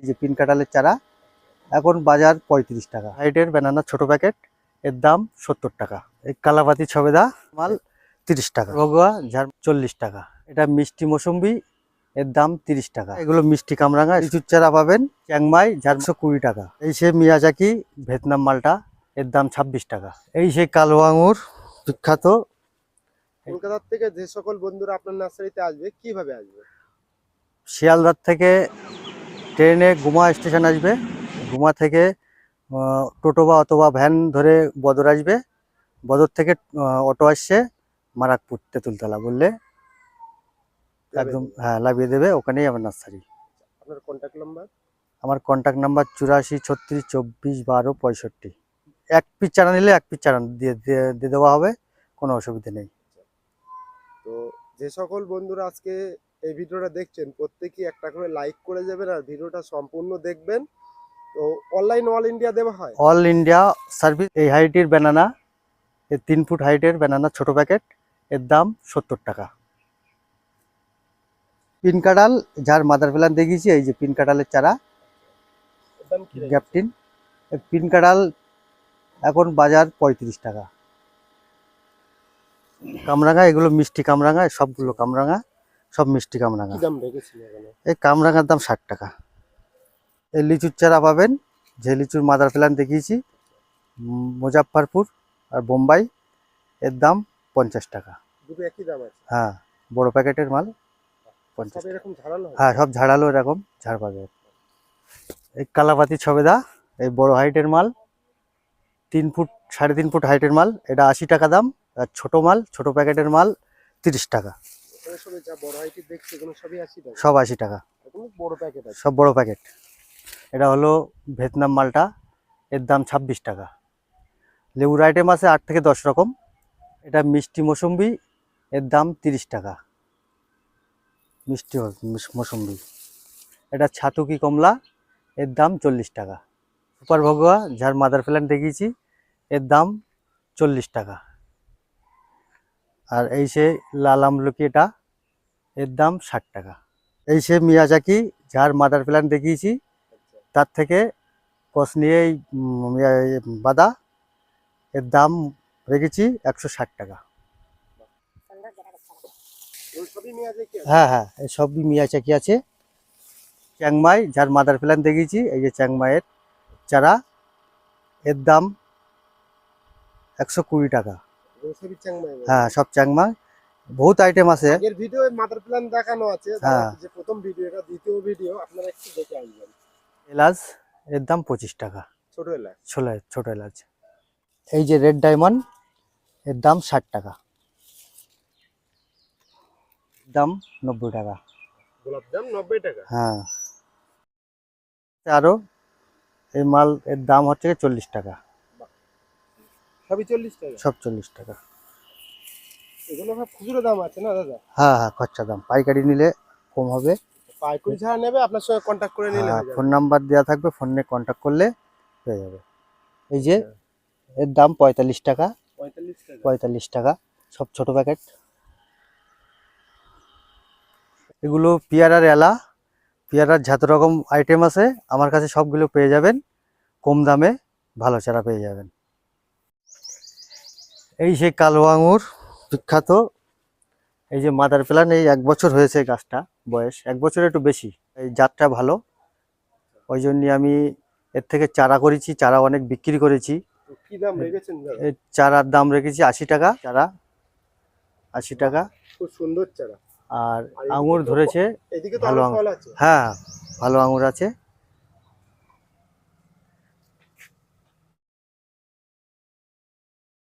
এই যে পিন কাঁঠালের চারা এখন বাজার পঁয়ত্রিশ টাকা। হাইটের ব্যানানা ছোট প্যাকেট এর দাম সত্তর টাকা। এই কালাপাতি ছবেদা মাল তিরিশ টাকা। রগুয়া যার চল্লিশ টাকা। এটা মিষ্টি মৌসুম্বি এর দাম তিরিশ টাকা। এগুলো মিষ্টি কামরাঙা লিচুর চারা পাবেন চ্যাংমাই চারশো কুড়ি টাকা। এই সে মিয়াজাকি ভিয়েতনাম মালটা এর দাম ছাব্বিশ টাকা। এই সেই কালো আঙুর বিখ্যাত। কলকাতার থেকে যে সকল বন্ধুরা আপনার নার্সারিতে আসবে কীভাবে আসবে? শিয়ালদার থেকে ট্রেনে গুমা স্টেশন আসবে। গুমা থেকে টোটো বা অথবা ভ্যান ধরে বদর আসবে। বদর থেকে অটো আসছে মারাকপুর তেঁতুলতলা বললে। একদম হ্যাঁ লাগিয়ে দেবে ওখানেই আমার নার্সারি। আপনার কন্ট্যাক্ট নাম্বার আমার কন্ট্যাক্ট নাম্বার চুরাশি ছত্রিশ চব্বিশ বারো পঁয়ষট্টি। এক পিস চারা নিলে এক পিস চারা দিয়ে দিয়ে দেওয়া হবে কোনো অসুবিধা নেই। তো যে সকল বন্ধুরা আজকে এই ভিডিওটা দেখছেন প্রত্যেকেই একটা করে লাইক করে যাবেন আর ভিডিওটা সম্পূর্ণ দেখবেন। তো অনলাইন অল ইন্ডিয়া দেওয়া হয়। অল ইন্ডিয়া সার্ভিস এই হাইটের ব্যানানা এই তিন ফুট হাইটের ব্যানানা ছোট প্যাকেট এর দাম সত্তর টাকা। পিন কাঁঠাল যার মাদার প্ল্যান দেখিয়েছি এই যে পিন কাঁঠালের চারা এর? গ্যাপটিন পিন কাঁঠাল এখন বাজার পঁয়ত্রিশ টাকা। কামরাঙা এগুলো মিষ্টি কামরাঙা সবগুলো কামরাঙা। সব মিষ্টি কামরাঙা। এই কামরাঙার দাম ষাট টাকা। এই লিচুর চারা পাবেন যে লিচুর মাদার প্ল্যান দেখিয়েছি উম, মুজাফফরপুর আর বোম্বাই এর দাম পঞ্চাশ টাকা। হ্যাঁ বড় প্যাকেটের মাল পঞ্চাশ হ্যাঁ সব ঝাড়ালো এরকম ঝাড় পাবে। এই কালাপাতি ছবেদা এই বড় হাইটের মাল তিন ফুট সাড়ে তিন ফুট হাইটের মাল এটা আশি টাকা দাম আর ছোট মাল ছোট প্যাকেটের মাল তিরিশ টাকা। এখানে সবই যা বড় হাইটের দেখছি এগুলো সবই আশি টাকা। সব আশি টাকা। বড় প্যাকেট আছে। সব বড় প্যাকেট এটা হলো ভিয়েতনাম মালটা এর দাম ছাব্বিশ টাকা। লেবুর আইটেম আছে আট থেকে দশ রকম। এটা মিষ্টি মৌসুম্বি এর দাম তিরিশ টাকা। মিষ্টি মৌসুম্বি। এটা ছাতুকি কমলা এর দাম চল্লিশ টাকা। সুপার ভগোয়া যার মাদার প্ল্যান দেখিয়েছি এর দাম চল্লিশ টাকা। আর এই সে লাল আমলকি এটা এর দাম ষাট টাকা এই সে মিয়াজাকি যার মাদার প্ল্যান দেখিয়েছি তার থেকে কস নিয়ে এই ইয়ে, বাদা এর দাম রেখেছি একশো ষাট টাকা? হ্যাঁ হ্যাঁ এই সবই মিয়াচাকি আছে চ্যাংমাই যার মাদার প্ল্যান দেখিয়েছি এই যে চ্যাংমাইয়ের চারা এর দাম একশো কুড়ি টাকা। হ্যাঁ সব চ্যাংমাই বহুত আইটেম আছে। এর ভিডিও মাদার প্ল্যান দেখানো আছে। হ্যাঁ। যে প্রথম ভিডিও এটা দ্বিতীয় ভিডিও আপনারা একটু দেখে আসবেন। এলাচ এর দাম পঁচিশ টাকা। ছোট এলাচ? ছোলা ছোট এলাচ। এই যে রেড ডায়মন্ড এর দাম ষাট টাকা। দাম নব্বই টাকা। গোলাপ জাম নব্বই টাকা? হ্যাঁ। আরও এই মাল এর দাম হচ্ছে চল্লিশ টাকা। সবই চল্লিশ টাকা? সব চল্লিশ টাকা। এগুলো সব খুচরো দাম আছে না দাদা? হ্যাঁ হ্যাঁ খরচা দাম। পাইকারি নিলে কম হবে। পাইকারি ছাড়া নেবে আপনার সঙ্গে কন্ট্যাক্ট করে নিলে ফোন নাম্বার দেওয়া থাকবে ফোনে কন্ট্যাক্ট করলে হয়ে যাবে। এই যে এর দাম পঁয়তাল্লিশ টাকা। পঁয়তাল্লিশ টাকা। সব ছোট প্যাকেট এগুলো পেয়ারার এলা। পেয়ারার যত রকম আইটেম আছে আমার কাছে সবগুলো পেয়ে যাবেন। কম দামে ভালো চারা পেয়ে যাবেন। এই সেই কালো আঙুর বিখ্যাত। এই যে মাদার প্ল্যান এই এক বছর হয়েছে গাছটা বয়স। এক বছর একটু বেশি। এই জাতটা ভালো। ওই জন্যে আমি এর থেকে চারা করেছি চারা অনেক বিক্রি করেছি। চারার দাম রেখেছি আশি টাকা চারা আশি টাকা। খুব সুন্দর চারা। আর আর আঙুর ধরেছে ভালো আঙুর। হ্যাঁ ভালো আঙুর আছে।